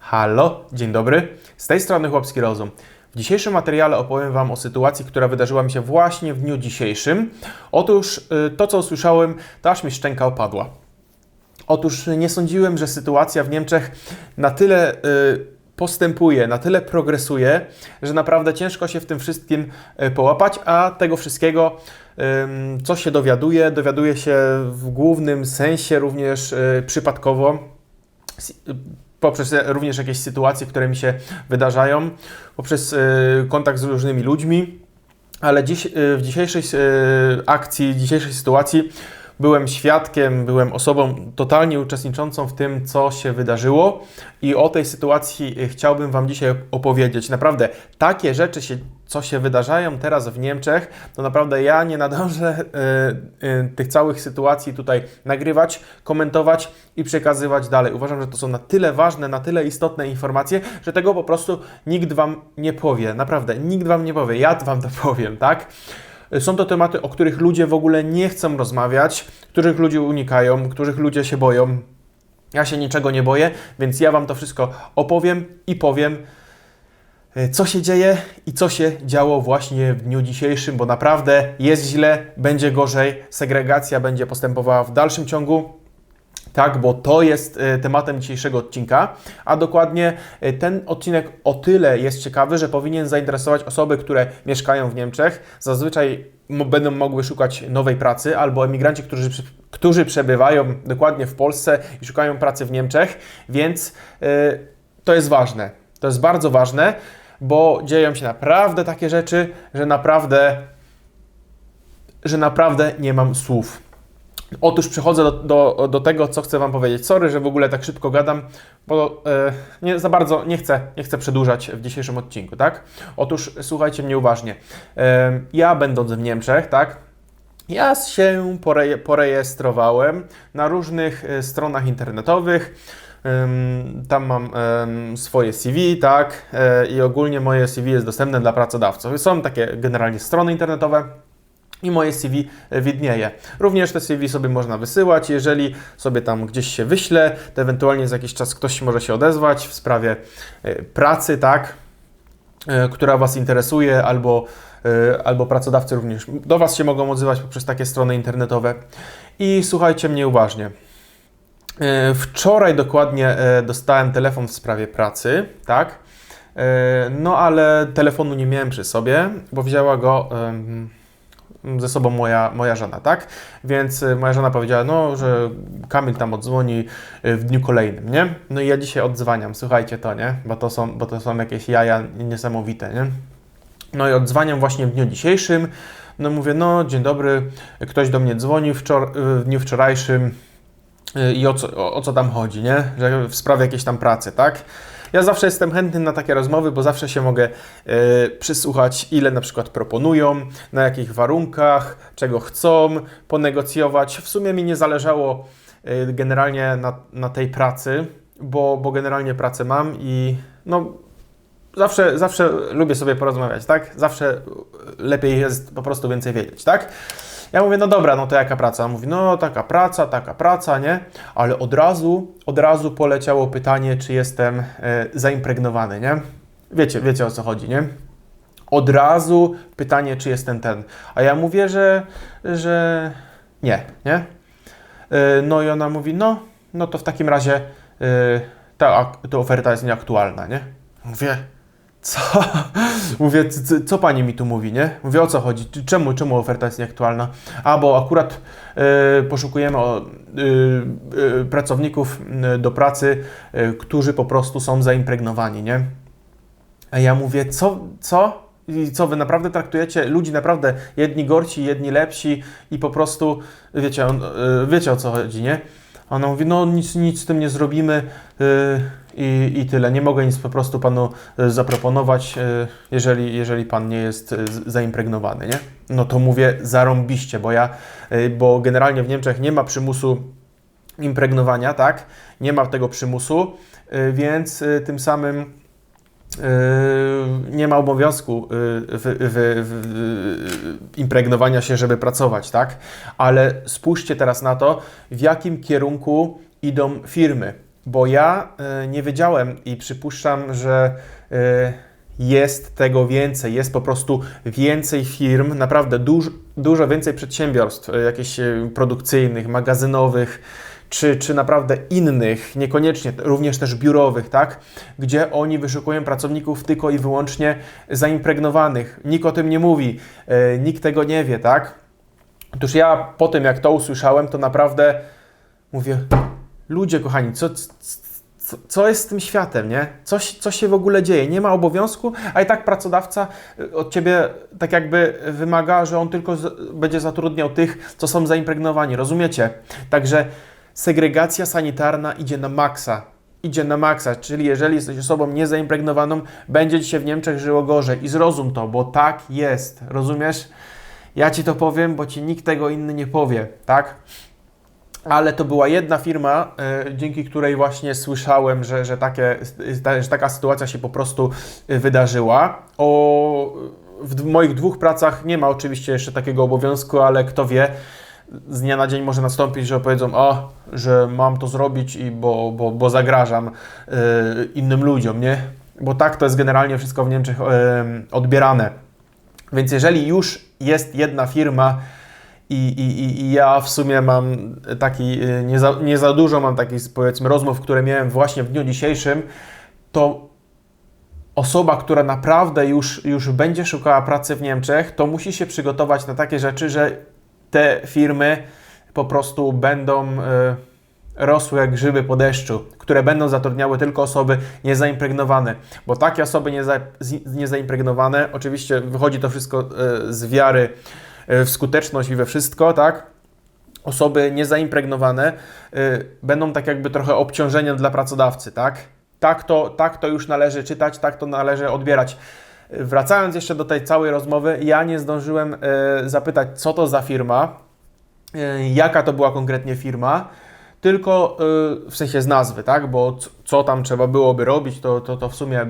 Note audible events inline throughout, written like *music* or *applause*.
Halo, dzień dobry. Z tej strony Chłopski Rozum. W dzisiejszym materiale opowiem Wam o sytuacji, która wydarzyła mi się właśnie w dniu dzisiejszym. Otóż y, to, co usłyszałem, to aż mi szczęka opadła. Otóż nie sądziłem, że sytuacja w Niemczech na tyle y, postępuje, na tyle progresuje, że naprawdę ciężko się w tym wszystkim y, połapać, a tego wszystkiego, co się dowiaduje, dowiaduje się w głównym sensie również y, przypadkowo y, poprzez również jakieś sytuacje, które mi się wydarzają, poprzez y, kontakt z różnymi ludźmi, ale dziś, y, w dzisiejszej y, akcji, dzisiejszej sytuacji byłem świadkiem, byłem osobą totalnie uczestniczącą w tym, co się wydarzyło i o tej sytuacji y, chciałbym Wam dzisiaj opowiedzieć. Naprawdę, takie rzeczy, się, co się wydarzają teraz w Niemczech, to naprawdę ja nie nadążę y, y, tych całych sytuacji tutaj nagrywać, komentować i przekazywać dalej. Uważam, że to są na tyle ważne, na tyle istotne informacje, że tego po prostu nikt Wam nie powie. Naprawdę, nikt Wam nie powie. Ja Wam to powiem, tak? Są to tematy, o których ludzie w ogóle nie chcą rozmawiać, których ludzie unikają, których ludzie się boją. Ja się niczego nie boję, więc ja Wam to wszystko opowiem i powiem, e, co się dzieje i co się działo właśnie w dniu dzisiejszym, bo naprawdę jest źle, będzie gorzej, segregacja będzie postępowała w dalszym ciągu. Tak, bo to jest e, tematem dzisiejszego odcinka, a dokładnie e, ten odcinek o tyle jest ciekawy, że powinien zainteresować osoby, które mieszkają w Niemczech. Zazwyczaj będą mogły szukać nowej pracy, albo emigranci, którzy, którzy przebywają dokładnie w Polsce i szukają pracy w Niemczech, więc e, to jest ważne. To jest bardzo ważne, bo dzieją się naprawdę takie rzeczy, że naprawdę, że naprawdę nie mam słów. Otóż przechodzę do, do, do tego, co chcę Wam powiedzieć. Sorry, że w ogóle tak szybko gadam, bo e, nie za bardzo nie chcę, nie chcę przedłużać w dzisiejszym odcinku, tak? Otóż słuchajcie mnie uważnie. E, ja będąc w Niemczech, tak? Ja się poreje, porejestrowałem na różnych e, stronach internetowych. Tam mam swoje CV, tak? I ogólnie moje CV jest dostępne dla pracodawców. Są takie generalnie strony internetowe, i moje CV widnieje. Również te CV sobie można wysyłać. Jeżeli sobie tam gdzieś się wyśle, to ewentualnie za jakiś czas ktoś może się odezwać w sprawie e, pracy, tak, e, która Was interesuje, albo, e, albo pracodawcy również do Was się mogą odzywać poprzez takie strony internetowe. I słuchajcie mnie uważnie. E, Wczoraj dokładnie e, dostałem telefon w sprawie pracy, tak? E, No ale telefonu nie miałem przy sobie, bo wzięła go ze sobą moja, moja żona, tak? Więc y, moja żona powiedziała, no, że Kamil tam odzwoni y, w dniu kolejnym, nie? No i ja dzisiaj odzwaniam, słuchajcie to, nie? Bo to są, bo to są jakieś jaja niesamowite, nie? No i odzwaniam właśnie w dniu dzisiejszym. No mówię, no dzień dobry, ktoś do mnie dzwonił wczor- w dniu wczorajszym y, i o co, o, o co tam chodzi, nie? Że w sprawie jakiejś tam pracy, tak? Ja zawsze jestem chętny na takie rozmowy, bo zawsze się mogę y, przysłuchać, ile na przykład proponują, na jakich warunkach, czego chcą, ponegocjować. W sumie mi nie zależało y, generalnie na, na tej pracy, bo, bo generalnie pracę mam i no zawsze, zawsze lubię sobie porozmawiać, tak? Zawsze lepiej jest po prostu więcej wiedzieć, tak? Ja mówię, no dobra, no to jaka praca? Mówi, no taka praca, taka praca, nie? Ale od razu, od razu poleciało pytanie, czy jestem e, zaimpregnowany, nie? Wiecie, wiecie o co chodzi, nie? Od razu pytanie, czy jestem ten. A ja mówię, że, że nie, nie? E, No i ona mówi, no, no to w takim razie e, ta, ta oferta jest nieaktualna, nie? Mówię, co? *laughs* Mówię, co pani mi tu mówi, nie? Mówię, o co chodzi? Czemu, czemu oferta jest nieaktualna? A, bo akurat e, poszukujemy o, e, e, pracowników e, do pracy, e, którzy po prostu są zaimpregnowani, nie? A ja mówię, co, co? I co, wy naprawdę traktujecie ludzi naprawdę jedni gorsi, jedni lepsi i po prostu, wiecie, on, e, wiecie o co chodzi, nie? Ona mówi, no nic, nic z tym nie zrobimy yy, i, i tyle. Nie mogę nic po prostu panu y, zaproponować, y, jeżeli, jeżeli pan nie jest z- zaimpregnowany, nie? No to mówię, zarąbiście, bo ja, bo generalnie w Niemczech nie ma przymusu impregnowania, tak? Nie ma tego przymusu, więc tym samym nie ma obowiązku w, w, w, impregnowania się, żeby pracować, tak? Ale spójrzcie teraz na to, w jakim kierunku idą firmy. Bo ja y, nie wiedziałem i przypuszczam, że y, jest tego więcej, jest po prostu więcej firm, naprawdę duż, dużo więcej przedsiębiorstw, y, jakichś produkcyjnych, magazynowych, czy, czy naprawdę innych, niekoniecznie również też biurowych, tak? Gdzie oni wyszukują pracowników tylko i wyłącznie zaimpregnowanych. Nikt o tym nie mówi, nikt tego nie wie, tak? Otóż ja po tym, jak to usłyszałem, to naprawdę mówię, ludzie kochani, co, co, co jest z tym światem, nie? Coś, co się w ogóle dzieje? Nie ma obowiązku, a i tak pracodawca y, od Ciebie tak jakby wymaga, że on tylko z, będzie zatrudniał tych, co są zaimpregnowani, rozumiecie? Także segregacja sanitarna idzie na maksa. Idzie na maksa, czyli jeżeli jesteś osobą niezaimpregnowaną, będzie Ci się w Niemczech żyło gorzej. I zrozum to, bo tak jest, rozumiesz? Ja Ci to powiem, bo Ci nikt tego inny nie powie, tak? Ale to była jedna firma, y, dzięki której właśnie słyszałem, że, że, takie, że taka sytuacja się po prostu y, wydarzyła. O, w moich dwóch pracach nie ma oczywiście jeszcze takiego obowiązku, ale kto wie, z dnia na dzień może nastąpić, że powiedzą, o, że mam to zrobić, i bo, bo, bo zagrażam innym ludziom, nie? Bo tak to jest generalnie wszystko w Niemczech odbierane. Więc jeżeli już jest jedna firma, i, i, I ja w sumie mam taki, y, nie za, nie za dużo mam takich powiedzmy rozmów, które miałem właśnie w dniu dzisiejszym, to osoba, która naprawdę już, już będzie szukała pracy w Niemczech, to musi się przygotować na takie rzeczy, że te firmy po prostu będą y, rosły jak grzyby po deszczu, które będą zatrudniały tylko osoby niezaimpregnowane, bo takie osoby nieza, niezaimpregnowane, oczywiście wychodzi to wszystko y, z wiary w skuteczność i we wszystko, tak? Osoby niezaimpregnowane y, będą tak jakby trochę obciążeniem dla pracodawcy, tak? Tak to, tak to już należy czytać, tak to należy odbierać. Wracając jeszcze do tej całej rozmowy, ja nie zdążyłem y, zapytać, co to za firma, jaka to była konkretnie firma, tylko w sensie z nazwy, tak? Bo co tam trzeba byłoby robić, to, to, to w sumie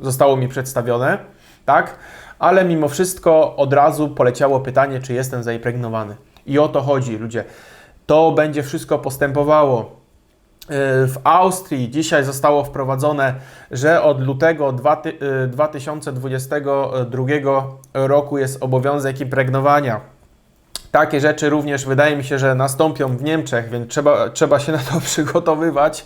zostało mi przedstawione, tak? ale mimo wszystko od razu poleciało pytanie, czy jestem zaimpregnowany. I o to chodzi, ludzie. To będzie wszystko postępowało. Y, w Austrii dzisiaj zostało wprowadzone, że od lutego 2022 y, roku jest obowiązek impregnowania. Takie rzeczy również wydaje mi się, że nastąpią w Niemczech, więc trzeba, trzeba się na to *laughs* przygotowywać. Y,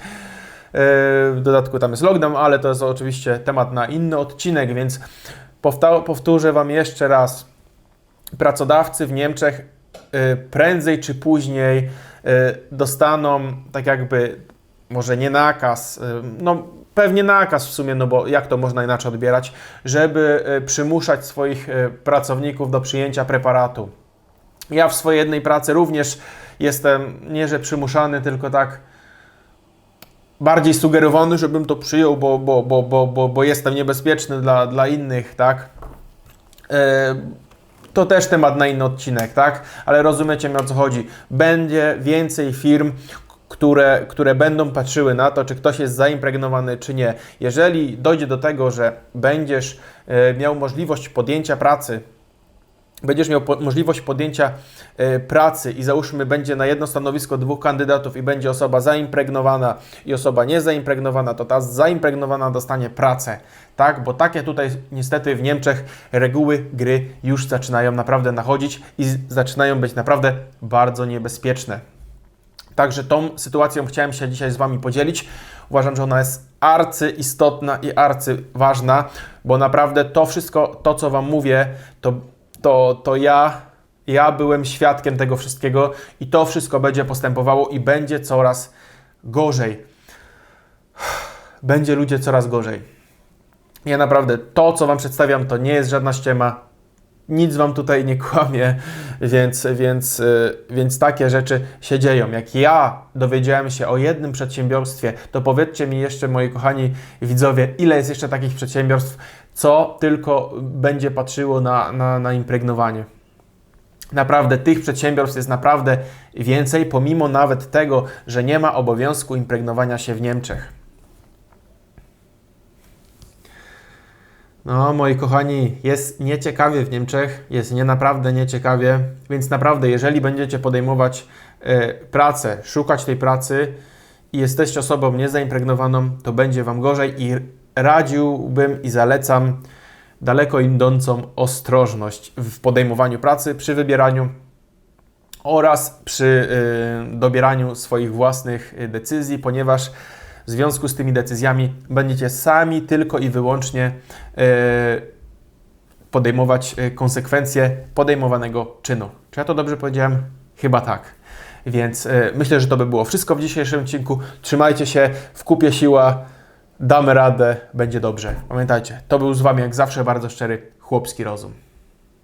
w dodatku tam jest lockdown, ale to jest oczywiście temat na inny odcinek, więc powtórzę Wam jeszcze raz. Pracodawcy w Niemczech y, prędzej czy później y, dostaną tak jakby, może nie nakaz, y, no pewnie nakaz w sumie, no bo jak to można inaczej odbierać, żeby przymuszać swoich pracowników do przyjęcia preparatu. Ja w swojej jednej pracy również jestem nie że przymuszany, tylko tak bardziej sugerowany, żebym to przyjął, bo, bo, bo, bo, bo, bo jestem niebezpieczny dla, dla innych, tak? E, to też temat na inny odcinek, tak? Ale rozumiecie mi o co chodzi. Będzie więcej firm, które, które będą patrzyły na to, czy ktoś jest zaimpregnowany, czy nie. Jeżeli dojdzie do tego, że będziesz e, miał możliwość podjęcia pracy będziesz miał po możliwość podjęcia y, pracy i załóżmy będzie na jedno stanowisko dwóch kandydatów i będzie osoba zaimpregnowana i osoba niezaimpregnowana, to ta zaimpregnowana dostanie pracę, tak? Bo takie tutaj niestety w Niemczech reguły gry już zaczynają naprawdę nachodzić i zaczynają być naprawdę bardzo niebezpieczne. Także tą sytuacją chciałem się dzisiaj z Wami podzielić. Uważam, że ona jest arcy istotna i arcy ważna, bo naprawdę to wszystko, to co Wam mówię, to to, to ja, ja byłem świadkiem tego wszystkiego i to wszystko będzie postępowało i będzie coraz gorzej. Będzie ludzie coraz gorzej. Ja naprawdę to, co Wam przedstawiam, to nie jest żadna ściema. Nic Wam tutaj nie kłamie, więc, więc, y, więc takie rzeczy się dzieją. Jak ja dowiedziałem się o jednym przedsiębiorstwie, to powiedzcie mi jeszcze, moi kochani widzowie, ile jest jeszcze takich przedsiębiorstw, co tylko będzie patrzyło na, na, na impregnowanie. Naprawdę tych przedsiębiorstw jest naprawdę więcej, pomimo nawet tego, że nie ma obowiązku impregnowania się w Niemczech. No, moi kochani, jest nieciekawie w Niemczech, jest nie naprawdę nieciekawie, więc naprawdę, jeżeli będziecie podejmować y, pracę, szukać tej pracy i jesteście osobą niezaimpregnowaną, to będzie Wam gorzej i radziłbym i zalecam daleko idącą ostrożność w podejmowaniu pracy, przy wybieraniu oraz przy y, dobieraniu swoich własnych y, decyzji, ponieważ w związku z tymi decyzjami będziecie sami tylko i wyłącznie y, podejmować y, konsekwencje podejmowanego czynu. Czy ja to dobrze powiedziałem? Chyba tak. Więc y, myślę, że to by było wszystko w dzisiejszym odcinku. Trzymajcie się, w kupie siła, damy radę, będzie dobrze. Pamiętajcie, to był z Wami jak zawsze bardzo szczery chłopski rozum.